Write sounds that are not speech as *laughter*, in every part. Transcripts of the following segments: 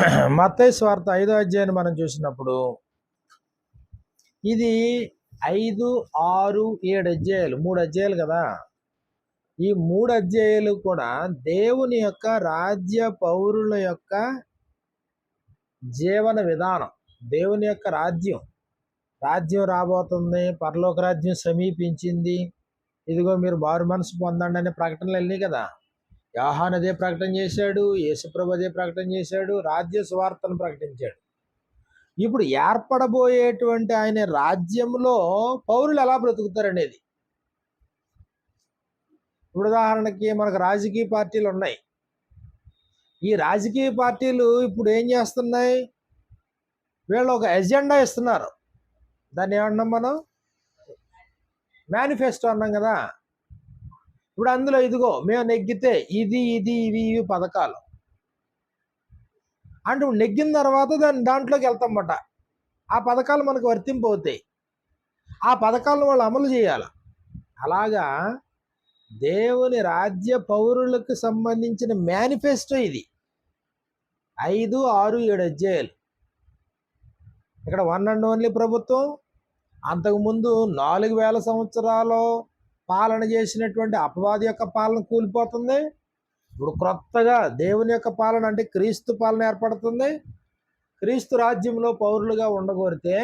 *clears throat* మత్తయ్య స్వార్థ ఐదో అధ్యాయాన్ని మనం చూసినప్పుడు ఇది ఐదు ఆరు ఏడు అధ్యాయాలు మూడు అధ్యాయాలు కదా. ఈ మూడు అధ్యాయాలు కూడా దేవుని యొక్క రాజ్య పౌరుల యొక్క జీవన విధానం దేవుని యొక్క రాజ్యం. రాజ్యం రాబోతుంది పరలోక రాజ్యం సమీపించింది. ఇదిగో మీరు మారు మనసు పొందండి అనే ప్రకటనలు వెళ్ళినాయి కదా. యాహాన్ అదే ప్రకటన చేశాడు యేసుప్రభు అదే ప్రకటన చేశాడు రాజ్య స్వార్థను ప్రకటించాడు. ఇప్పుడు ఏర్పడబోయేటువంటి ఆయన రాజ్యంలో పౌరులు ఎలా బ్రతుకుతారనేది. ఇప్పుడు ఉదాహరణకి మనకు రాజకీయ పార్టీలు ఉన్నాయి. ఈ రాజకీయ పార్టీలు ఇప్పుడు ఏం చేస్తున్నాయి? వీళ్ళు ఒక ఎజెండా ఇస్తున్నారు. దాన్ని ఏమన్నాం మనం? మేనిఫెస్టో అన్నాం కదా. ఇప్పుడు అందులో ఇదిగో మేము నెగ్గితే ఇది ఇది ఇవి ఇవి పథకాలు. అంటే ఇప్పుడు నెగ్గిన తర్వాత దాని దాంట్లోకి వెళ్తామట ఆ పథకాలు మనకు వర్తింపు అవుతాయి. ఆ పథకాలను వాళ్ళు అమలు చేయాలి? అలాగా దేవుని రాజ్య పౌరులకు సంబంధించిన మేనిఫెస్టో ఇది. ఐదు ఆరు ఏడు అధ్యాయులు. ఇక్కడ వన్ అండ్ ఓన్లీ ప్రభుత్వం అంతకుముందు నాలుగు వేల సంవత్సరాలు పాలన చేసినటువంటి అపవాది యొక్క పాలన కూలిపోతుంది. ఇప్పుడు క్రొత్తగా దేవుని యొక్క పాలన అంటే క్రీస్తు పాలన ఏర్పడుతుంది. క్రీస్తు రాజ్యంలో పౌరులుగా ఉండగోరితే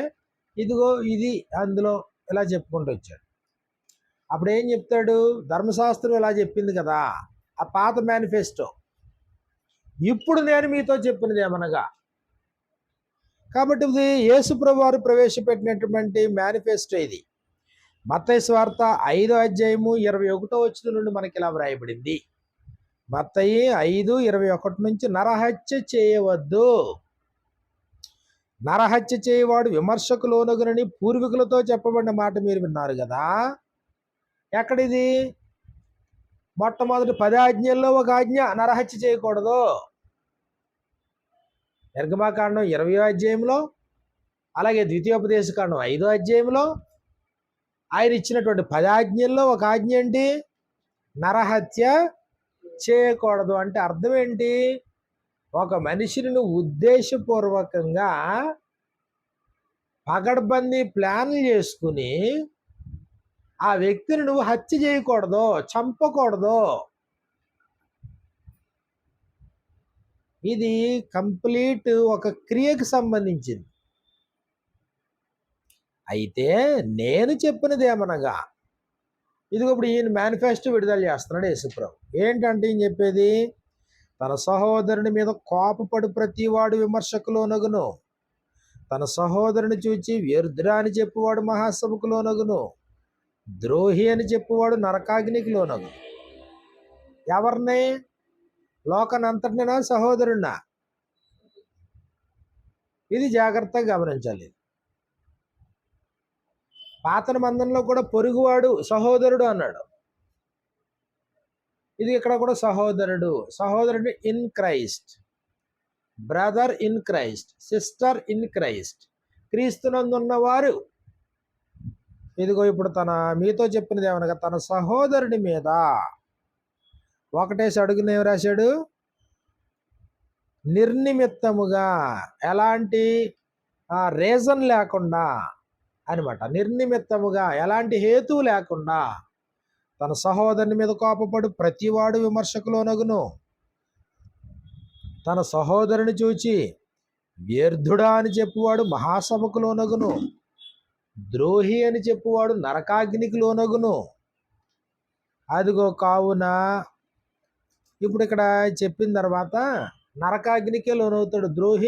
ఇదిగో ఇది అందులో ఇలా చెప్పుకుంటూ వచ్చాడు. అప్పుడు ఏం చెప్తాడు? ధర్మశాస్త్రం ఇలా చెప్పింది కదా. ఆ పాత మేనిఫెస్టో. ఇప్పుడు నేను మీతో చెప్పినది ఏమనగా? కాబట్టి ఇది యేసుప్రభు వారు ప్రవేశపెట్టినటువంటి మేనిఫెస్టో ఇది. మత్తయ్య వార్త ఐదో అధ్యాయము ఇరవై ఒకటో వచ్చిన నుండి మనకి ఇలా వ్రాయబడింది. మత్తయి ఐదు ఇరవై ఒకటి నుంచి నరహత్య చేయవద్దు. నరహత్య చేయవాడు విమర్శకు లోనుగునని పూర్వీకులతో చెప్పబడిన మాట మీరు విన్నారు కదా? ఎక్కడిది? మొట్టమొదటి పది ఆజ్ఞల్లో ఒక ఆజ్ఞ నరహత్య చేయకూడదు. నిర్గమాకాండం ఇరవయో అధ్యాయంలో అలాగే ద్వితీయోపదేశకాండం ఐదో అధ్యాయంలో ఆయన ఇచ్చినటువంటి పదాజ్ఞల్లో ఒక ఆజ్ఞ ఏంటి? నరహత్య చేయకూడదు అంటే అర్థం ఏంటి? ఒక మనిషిని నువ్వు ఉద్దేశపూర్వకంగా పగడ్బందీ ప్లాన్లు చేసుకుని ఆ వ్యక్తిని నువ్వు హత్య చేయకూడదు చంపకూడదు. ఇది కంప్లీట్ ఒక క్రియకు సంబంధించింది. అయితే నేను చెప్పినది ఏమనగా ఇదిగో ఇప్పుడు ఈయన మేనిఫెస్టో విడుదల చేస్తున్నాడు యేసుప్రభు. ఏంటంటే ఈయన చెప్పేది? తన సహోదరుని మీద కోపపడు ప్రతివాడు విమర్శకులోనగును తన సహోదరుని చూచి వ్యర్థుడా అని చెప్పువాడు మహాసభకులోనగును ద్రోహి అని చెప్పువాడు నరకాగ్నికి లోనగు ఎవరిని? లోకనంతటినా సహోదరున్నా ఇది జాగ్రత్తగా గమనించాలి. పాతన మందంలో కూడా పొరుగువాడు సహోదరుడు అన్నాడు. ఇది ఇక్కడ కూడా సహోదరుడు. సహోదరుడు in Christ brother in Christ sister in Christ క్రీస్తునందున్నవారు. ఇదిగో ఇప్పుడు తన మీతో చెప్పినది ఏమనగా తన సహోదరుడి మీద. ఒకటేసి అడుగున ఏం రాశాడు? నిర్నిమిత్తముగా ఎలాంటి రీజన్ లేకుండా అనమాట నిర్నిమిత్తముగా ఎలాంటి హేతువు లేకుండా తన సహోదరుని మీద కోపపడు ప్రతివాడు విమర్శకులోనగును. తన సహోదరుని చూచి వ్యర్థుడా అని చెప్పువాడు మహాసభకు లోనగును ద్రోహి అని చెప్పువాడు నరకాగ్నికి లోనగును అదిగో కావున ఇప్పుడు ఇక్కడ చెప్పిన తర్వాత నరకాగ్నికే లోనవుతాడు ద్రోహి